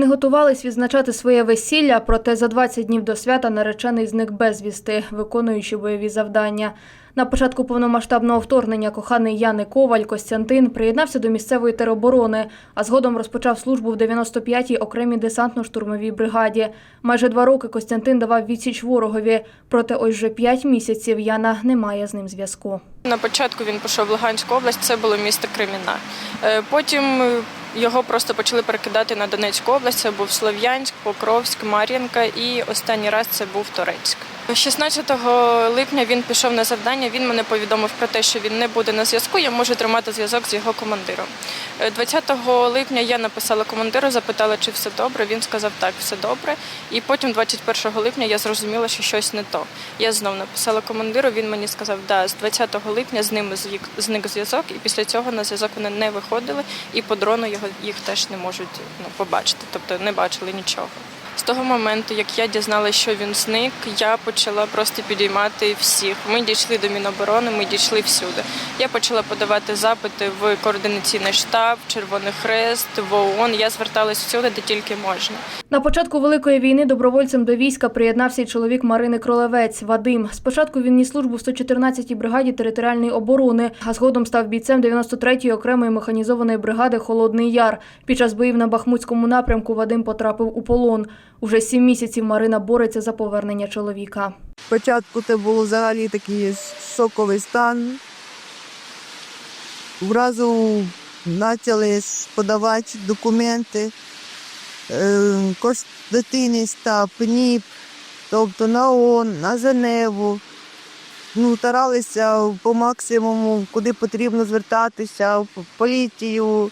Вони готувались відзначати своє весілля, проте за 20 днів до свята наречений зник безвісти, виконуючи бойові завдання. На початку повномасштабного вторгнення коханий Яни Коваль Костянтин приєднався до місцевої тероборони, а згодом розпочав службу в 95-й окремій десантно-штурмовій бригаді. Майже два роки Костянтин давав відсіч ворогові, проте ось вже п'ять місяців Яна не має з ним зв'язку. На початку він пішов в Луганську область, це було місто Креміна. Е, Потім його просто почали перекидати на Донецьку область. Це був Слов'янськ, Покровськ, Мар'їнка і останній раз це був Торецьк. 16 липня він пішов на завдання. Він мене повідомив про те, що він не буде на зв'язку. Я можу тримати зв'язок з його командиром. Е, 20 липня я написала командиру, запитала, чи все добре. Він сказав так, все добре. І потім, 21 липня, я зрозуміла, що щось не то. Я знов написала командиру. Він мені сказав, да, з 20 липня з ними зник зв'язок, і після цього на зв'язок вони не виходили, і по дрону його їх теж не можуть ну, побачити, тобто не бачили нічого. З того моменту, як я дізналася, що він зник, я почала просто підіймати всіх. Ми дійшли до Міноборони, ми дійшли всюди. Я почала подавати запити в координаційний штаб, Червоний Хрест, в ООН. Я зверталась всюди, де тільки можна. На початку великої війни добровольцем до війська приєднався й чоловік Марини Кролевець Вадим. Спочатку він ніс службу в 114-й бригаді територіальної оборони, а згодом став бійцем 93-ї окремої механізованої бригади Холодний Яр. Під час боїв на Бахмутському напрямку Вадим потрапив у полон. Уже сім місяців Марина бореться за повернення чоловіка. Спочатку це було взагалі такий шоковий стан. Вразу почали подавати документи, е, Конституційний штаб, НІП, тобто на ООН, на Женеву. Ну, старалися по максимуму, куди потрібно звертатися, в поліцію.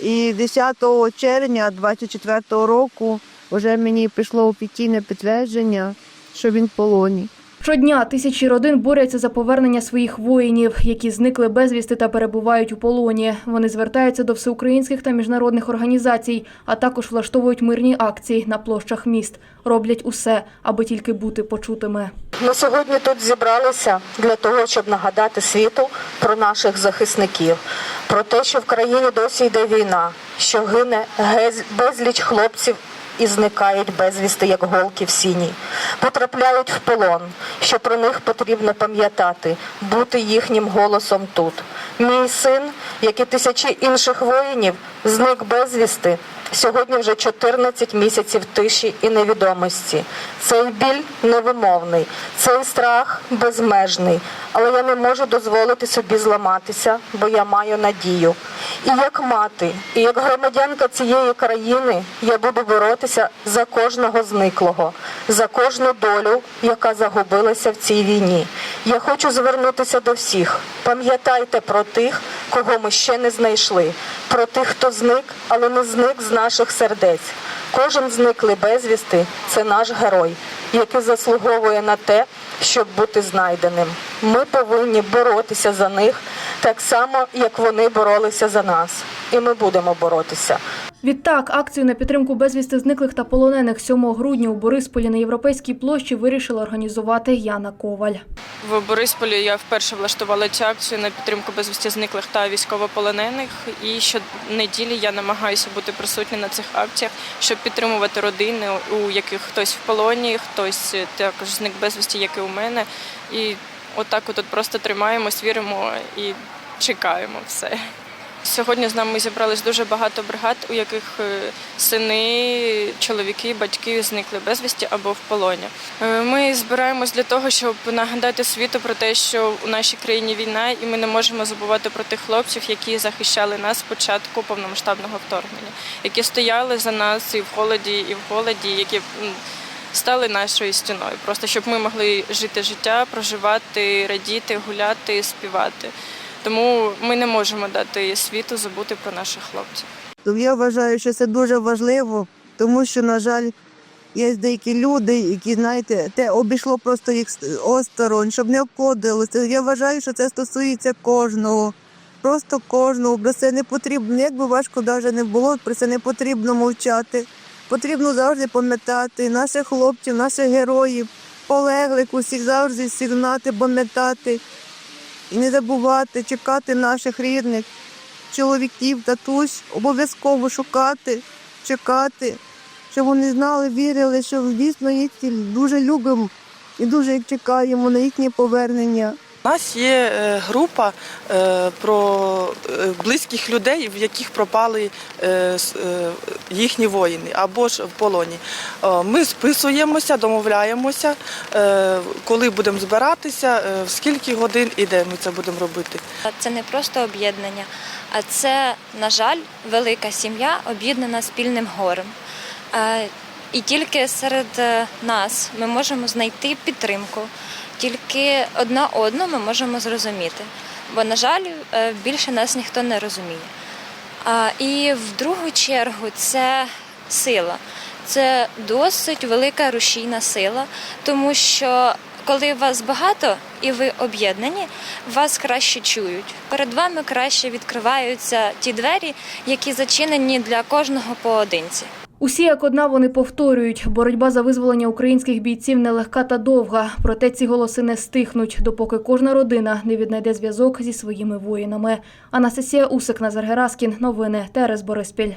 І 10 червня 24 року вже мені пішло офіційне підтвердження, що він в полоні. Щодня тисячі родин борються за повернення своїх воїнів, які зникли безвісти та перебувають у полоні. Вони звертаються до всеукраїнських та міжнародних організацій, а також влаштовують мирні акції на площах міст. Роблять усе, аби тільки бути почутими. Ми сьогодні тут зібралися для того, щоб нагадати світу про наших захисників, про те, що в країні досі йде війна, що гине безліч хлопців і зникають безвісти, як голки в сіні, потрапляють в полон, що про них потрібно пам'ятати, бути їхнім голосом тут. Мій син, як і тисячі інших воїнів, зник безвісти. Сьогодні вже 14 місяців тиші і невідомості. Цей біль невимовний, цей страх безмежний. Але я не можу дозволити собі зламатися, бо я маю надію. І як мати, і як громадянка цієї країни я буду боротися за кожного зниклого, за кожну долю, яка загубилася в цій війні. Я хочу звернутися до всіх. Пам'ятайте про тих, кого ми ще не знайшли, про тих, хто зник, але не зник з наших сердець. Кожен зниклий безвісти це наш герой, який заслуговує на те, щоб бути знайденим. Ми повинні боротися за них так само, як вони боролися за нас. І ми будемо боротися. Відтак, акцію на підтримку безвісти зниклих та полонених 7 грудня у Борисполі на Європейській площі вирішила організувати Яна Коваль. В Борисполі я вперше влаштувала цю акцію на підтримку безвісті зниклих та військовополонених. І щонеділі я намагаюся бути присутня на цих акціях, щоб підтримувати родини, у яких хтось в полоні, хтось також зник безвісті, як і у мене. І отак от просто тримаємось, віримо і чекаємо все. Сьогодні з нами зібрались дуже багато бригад, у яких е, сини, чоловіки, батьки зникли безвісті або в полоні. Е, Ми збираємось для того, щоб нагадати світу про те, що у нашій країні війна, і ми не можемо забувати про тих хлопців, які захищали нас з початку повномасштабного вторгнення, які стояли за нас і в холоді, і в голоді, які стали нашою стіною, просто щоб ми могли жити життя, проживати, радіти, гуляти, співати. Тому ми не можемо дати світу забути про наших хлопців. Я вважаю, що це дуже важливо, тому що, на жаль, є деякі люди, які, знаєте, те обійшло просто їх осторонь, щоб не обходилося. Я вважаю, що це стосується кожного. Просто кожного, бо це не потрібно, як би важко навіть не було, про це не потрібно мовчати. Потрібно завжди пам'ятати наших хлопців, наших героїв, полеглих, усіх завжди всіх знати, пам'ятати і не забувати чекати наших рідних, чоловіків, татусь, обов'язково шукати, чекати, щоб вони знали, вірили, що дійсно їх дуже любимо і дуже чекаємо на їхнє повернення. У нас є е, група е, про е, близьких людей, в яких пропали їхні воїни або ж в полоні. Ми списуємося, домовляємося, коли будемо збиратися, в скільки годин і де ми це будемо робити. Це не просто об'єднання, а це, на жаль, велика сім'я, об'єднана спільним горем. І тільки серед нас ми можемо знайти підтримку, тільки одна одну ми можемо зрозуміти. Бо, на жаль, е, більше нас ніхто не розуміє. А, І в другу чергу це сила. Це досить велика рушійна сила, тому що коли вас багато і ви об'єднані, вас краще чують. Перед вами краще відкриваються ті двері, які зачинені для кожного поодинці. Усі як одна вони повторюють, боротьба за визволення українських бійців нелегка та довга. Проте ці голоси не стихнуть, допоки кожна родина не віднайде зв'язок зі своїми воїнами. Анастасія Усик, Назар Гераскін. Новини Терес Бориспіль.